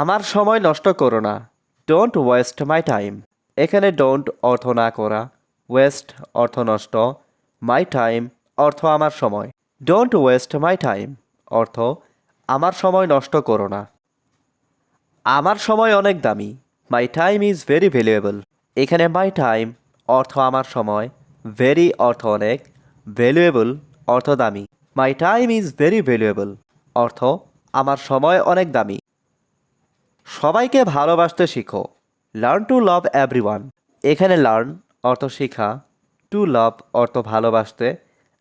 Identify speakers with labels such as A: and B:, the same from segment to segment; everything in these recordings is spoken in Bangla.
A: আমার সময় নষ্ট করো না। ডোন্ট ওয়েস্ট মাই টাইম এখানে ডোন্ট অর্থ না করা। ওয়েস্ট অর্থ নষ্ট। মাই টাইম অর্থ আমার সময়। ডোন্ট ওয়েস্ট মাই টাইম অর্থ আমার সময় নষ্ট করো না। আমার সময় অনেক দামি। My time is very valuable এখানে মাই টাইম অর্থ আমার সময়। ভেরি অর্থ অনেক। ভ্যালুয়েবল অর্থ দামি। My time is very valuable অর্থ আমার সময় অনেক দামি। সবাইকে ভালোবাসতে শিখো। লার্ন টু লাভ এভরিওয়ান এখানে লার্ন অর্থ শিখা টু লাভ অর্থ ভালোবাসতে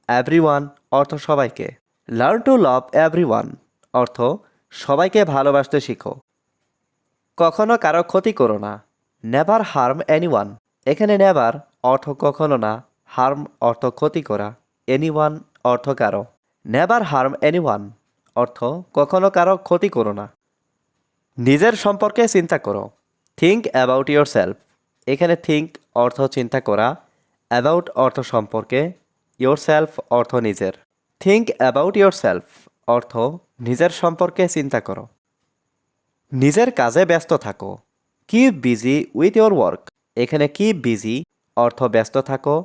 A: এভরিওয়ান অর্থ সবাইকে। লার্ন টু লাভ এভরিওয়ান অর্থ সবাইকে ভালোবাসতে শিখো। কখনো কারও ক্ষতি করো না। নেভার হার্ম এনিওয়ান এখানে নেভার অর্থ কখনো না হার্ম অর্থ ক্ষতি করা। এনিওয়ান অর্থ কারও। নেভার হার্ম এনিওয়ান অর্থ কখনো কারও ক্ষতি করো না। নিজের সম্পর্কে চিন্তা করো। থিঙ্ক অ্যাবাউট ইয়োর সেলফ এখানে থিঙ্ক অর্থ চিন্তা করা। অ্যাবাউট অর্থ সম্পর্কে। ইয়োর সেলফ অর্থ নিজের। থিঙ্ক অ্যাবাউট ইয়োর সেলফ অর্থ নিজের সম্পর্কে চিন্তা করো। নিজের কাজে ব্যস্ত থাকো। Keep busy with your work এখানে কিপ বিজি অর্থ ব্যস্ত থাকো।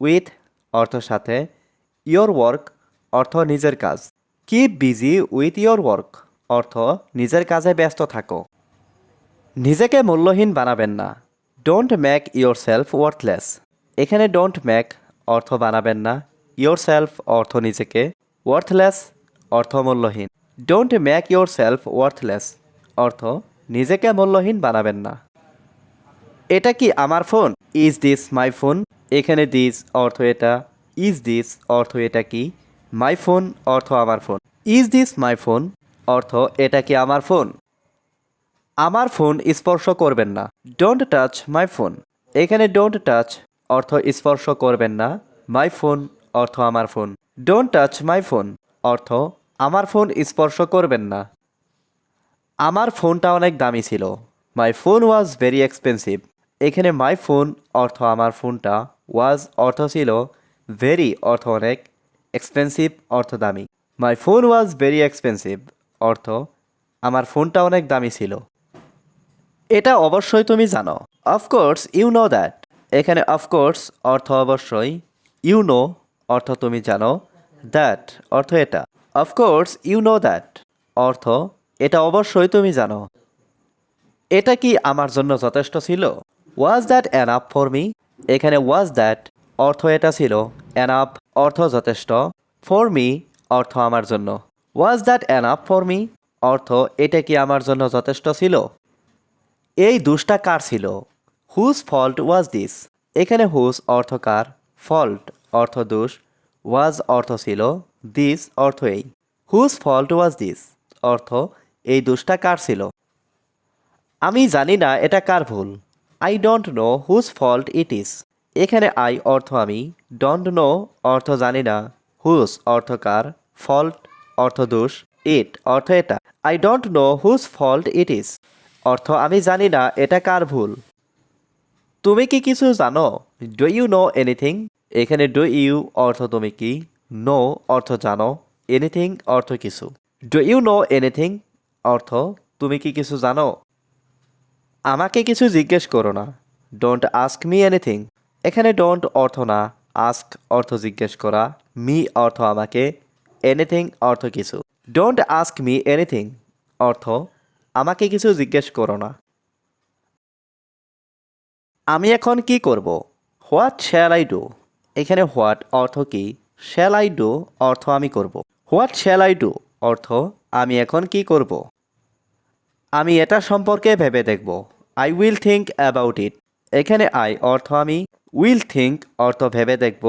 A: উইথ অর্থ সাথে। ইয়োর ওয়ার্ক অর্থ নিজের কাজ। Keep busy with your work অর্থ, নিজের কাজে ব্যস্ত থাকো। নিজেকে মূল্যহীন বানাবেন না। Don't make yourself worthless এখানে ডোন্ট মেক অর্থ বানাবেন না। ইয়োর সেলফ অর্থ নিজেকে। ওয়ার্থলেস অর্থ মূল্যহীন। Don't make yourself worthless অর্থ, নিজেকে মূল্যহীন বানাবেন না। এটা কি আমার phone? Is this my phone এখানে দিস অর্থ এটা। ইজ দিস অর্থ এটা কি? মাই ফোন অর্থ আমার phone is this my phone অর্থ, এটা কি আমার ফোন? আমার ফোন স্পর্শ করবেন না। ডোন্ট টাচ মাই ফোন এখানে ডোন্ট টাচ অর্থ স্পর্শ করবেন না। মাই ফোন অর্থ আমার phone. Don't touch my phone অর্থ আমার ফোন স্পর্শ করবেন না। আমার ফোনটা অনেক দামি ছিল। My phone was very expensive এখানে মাই ফোন অর্থ আমার ফোনটা ওয়াজ অর্থ ছিল ভেরি অর্থ অনেক এক্সপেন্সিভ অর্থ দামি। My phone was very expensive অর্থ, আমার ফোনটা অনেক দামি ছিল। এটা অবশ্যই তুমি জানো। Of course you know that এখানে অফকোর্স অর্থ অবশ্যই। ইউ নো অর্থ তুমি জানো। দ্যাট অর্থ এটা। অফকোর্স ইউ নো দ্যাট অর্থ, এটা অবশ্যই তুমি জানো। এটা কি আমার জন্য যথেষ্ট ছিল? Was that enough for me এখানে ওয়াজ দ্যাট অর্থ এটা ছিল। অ্যান আপ অর্থ যথেষ্ট। ফর মি অর্থ আমার জন্য। Was that enough for me অর্থ, এটা কি আমার জন্য যথেষ্ট ছিল? এই দুষ্টা কার ছিল? হুজ ফল্ট ওয়াজ দিস এখানে হুজ অর্থ কার? ফল্ট অর্থ দোষ। ওয়াজ অর্থ ছিল? দিস অর্থ এই। হুজ ফল্ট ওয়াজ দিস অর্থ, এই দুষ্টা কার ছিল? আমি জানি না এটা কার ভুল। I don't know whose fault it is এখানে আই অর্থ আমি। ডোন্ট নো অর্থ জানি না। হুজ অর্থ কার? ফল্ট অর্থ দোষ ইট অর্থ এটা। I don't know whose fault it is অর্থ আমি জানি না, এটা কার ভুল। তুমি কি কিছু জানো? ডু ইউ নো এনিথিং এখানে ডু ইউ অর্থ তুমি কি? নো অর্থ জানো। এনিথিং অর্থ কিছু। ডু ইউ নো এনিথিং অর্থ, তুমি কি কিছু জানো? আমাকে কিছু জিজ্ঞেস করো না। ডোন্ট আস্ক মি এনিথিং এখানে ডোন্ট অর্থ না। আস্ক অর্থ জিজ্ঞেস করা। মি অর্থ আমাকে। এনিথিং অর্থ কিছু। ডোন্ট আস্ক মি এনিথিং অর্থ, আমাকে কিছু জিজ্ঞেস করো না। আমি এখন কি করব? হোয়াট শ্যাল আই ডু এখানে হোয়াট অর্থ কি? শ্যাল আই ডু অর্থ আমি করব। হোয়াট শ্যাল আই ডু অর্থ, আমি এখন কি করব? আমি এটা সম্পর্কে ভেবে দেখব। I will think about it এখানে আই অর্থ আমি। উইল থিঙ্ক অর্থ ভেবে দেখব।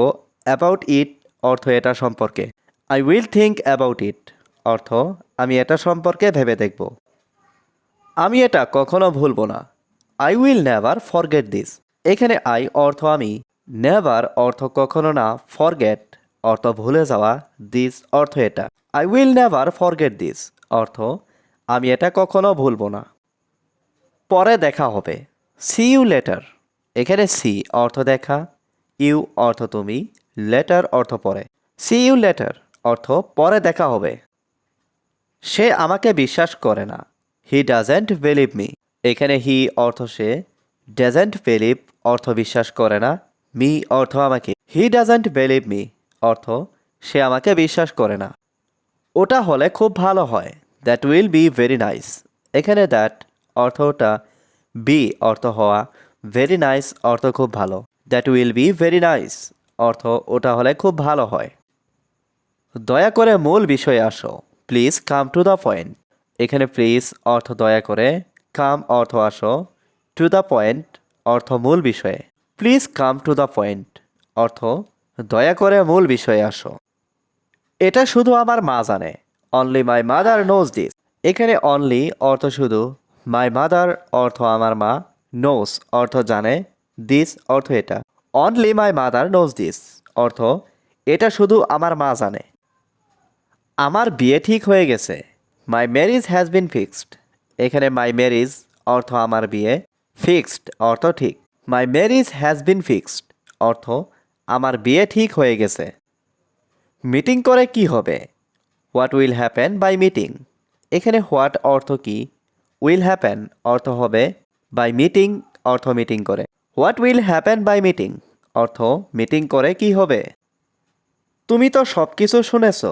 A: অ্যাবাউট ইট অর্থ এটা সম্পর্কে। I will think about it অর্থ, আমি এটা সম্পর্কে ভেবে দেখব। আমি এটা কখনো ভুলব না। I will never forget this এখানে আই অর্থ আমি। নেভার অর্থ কখনো না ফরগেট অর্থ ভুলে যাওয়া দিস অর্থ এটা। I will never forget this অর্থ, আমি এটা কখনো ভুলব না। পরে দেখা হবে। সি ইউ লেটার এখানে সি অর্থ দেখা। ইউ অর্থ তুমি। লেটার অর্থ পরে। সি ইউ লেটার অর্থ পরে দেখা হবে। সে আমাকে বিশ্বাস করে না। হি ডাজেন্ট বিলিভ মি এখানে হি অর্থ সে ডাজেন্ট বিলিভ অর্থ বিশ্বাস করে না। মি অর্থ আমাকে। হি ডাজেন্ট বিলিভ মি অর্থ সে আমাকে বিশ্বাস করে না। ওটা হলে খুব ভালো হয়। That will be very nice এখানে দ্যাট অর্থ ওটা বি অর্থ হওয়া ভেরি নাইস অর্থ খুব ভালো। That will be very nice অর্থ ওটা হলে খুব ভালো হয়। দয়া করে মূল বিষয়ে আসো। Please come to the point এখানে প্লিজ অর্থ দয়া করে কাম অর্থ আসো। টু দ্য পয়েন্ট অর্থ মূল বিষয়ে। Please come to the point অর্থ দয়া করে মূল বিষয়ে আসো। এটা শুধু আমার মা জানে। Only my mother knows this এখানে অনলি অর্থ শুধু মাই মাদার অর্থ আমার মা নোস অর্থ জানে দিস অর্থ এটা। Only my mother knows this অর্থ, এটা শুধু আমার মা জানে। আমার বিয়ে ঠিক হয়ে গেছে। My marriage has been fixed এখানে মাই ম্যারিজ অর্থ আমার বিয়ে। ফিক্সড অর্থ ঠিক। My marriage has been fixed অর্থ আমার বিয়ে ঠিক হয়ে গেছে। মিটিং করে কি হবে? What will happen by meeting এখানে হোয়াট অর্থ কি? উইল হ্যাপেন অর্থ হবে বাই মিটিং অর্থ মিটিং করে। What will happen by meeting অর্থ মিটিং করে কি হবে? তুমি তো সব কিছু শুনেছ।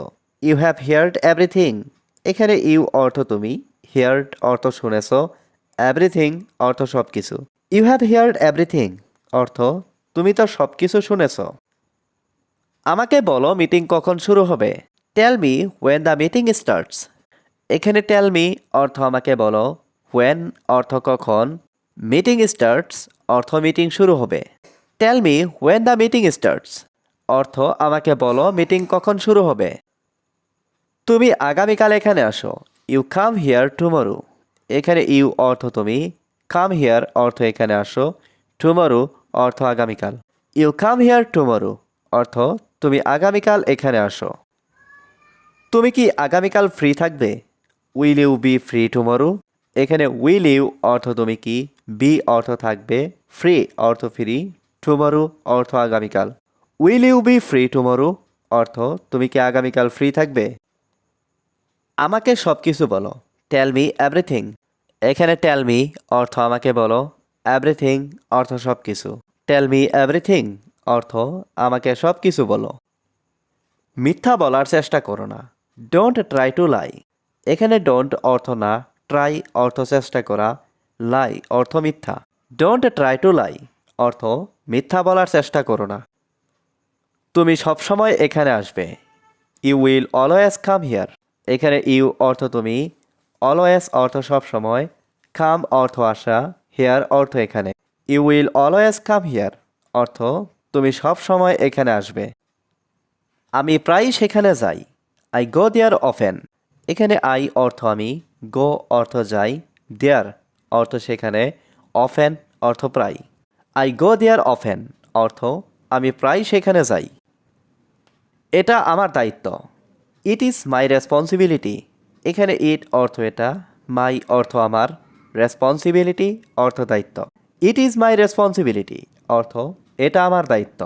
A: ইউ হ্যাভ হিয়ার্ড এভরিথিং এখানে ইউ অর্থ তুমি হিয়ার্ড অর্থ শুনেছ এভরিথিং অর্থ সব কিছু ইউ হ্যাভ হিয়ার্ড এভরিথিং অর্থ তুমি তো সব কিছু শুনেছ। আমাকে বলো মিটিং কখন শুরু হবে। Tell me when the meeting starts এখানে টেল মি অর্থ আমাকে বলো ওয়েন অর্থ কখন মিটিং স্টার্টস অর্থ মিটিং শুরু হবে। Tell me when the meeting starts অর্থ আমাকে বলো মিটিং কখন শুরু হবে। তুমি আগামীকাল এখানে আসো। ইউ কাম হিয়ার টুমরো এখানে ইউ অর্থ তুমি কাম হিয়ার অর্থ এখানে আসো টুমরো অর্থ আগামীকাল। ইউ কাম হিয়ার টুমরো অর্থ তুমি আগামীকাল এখানে আসো। তুমি কি আগামীকাল ফ্রি থাকবে? Will you be free tomorrow এখানে উইল ইউ অর্থ তুমি কি? বি অর্থ থাকবে ফ্রি অর্থ ফ্রি টুমরো অর্থ আগামীকাল। Will you be free tomorrow অর্থ তুমি কি আগামীকাল ফ্রি থাকবে? আমাকে সব কিছু বলো। টেল মি এভরিথিং এখানে টেল মি অর্থ আমাকে বলো। এভরিথিং অর্থ সব কিছু টেল মি এভরিথিং অর্থ আমাকে সব কিছু বলো। মিথ্যা বলার চেষ্টা করো না। ডোন্ট ট্রাই টু লাই এখানে ডোন্ট অর্থ না ট্রাই অর্থ চেষ্টা করা। লাই অর্থ মিথ্যা। ডোন্ট ট্রাই টু লাই অর্থ মিথ্যা বলার চেষ্টা করো না। তুমি সবসময় এখানে আসবে। You will always come here এখানে ইউ অর্থ তুমি অলওয়েস অর্থ সবসময় কাম অর্থ আসা হেয়ার অর্থ এখানে। You will always come here অর্থ তুমি সব সময় এখানে আসবে। আমি প্রায় সেখানে যাই আই গো দেয়ার অফেন এখানে আই অর্থ আমি গো অর্থ যাই দেয়ার অর্থ সেখানে অফেন অর্থ প্রায় আই গো দেয়ার অফেন অর্থ আমি প্রায় সেখানে যাই। এটা আমার দায়িত্ব। ইট ইজ মাই রেসপন্সিবিলিটি এখানে ইট অর্থ এটা মাই অর্থ আমার রেসপন্সিবিলিটি অর্থ দায়িত্ব। ইট ইজ মাই রেসপন্সিবিলিটি অর্থ এটা আমার দায়িত্ব।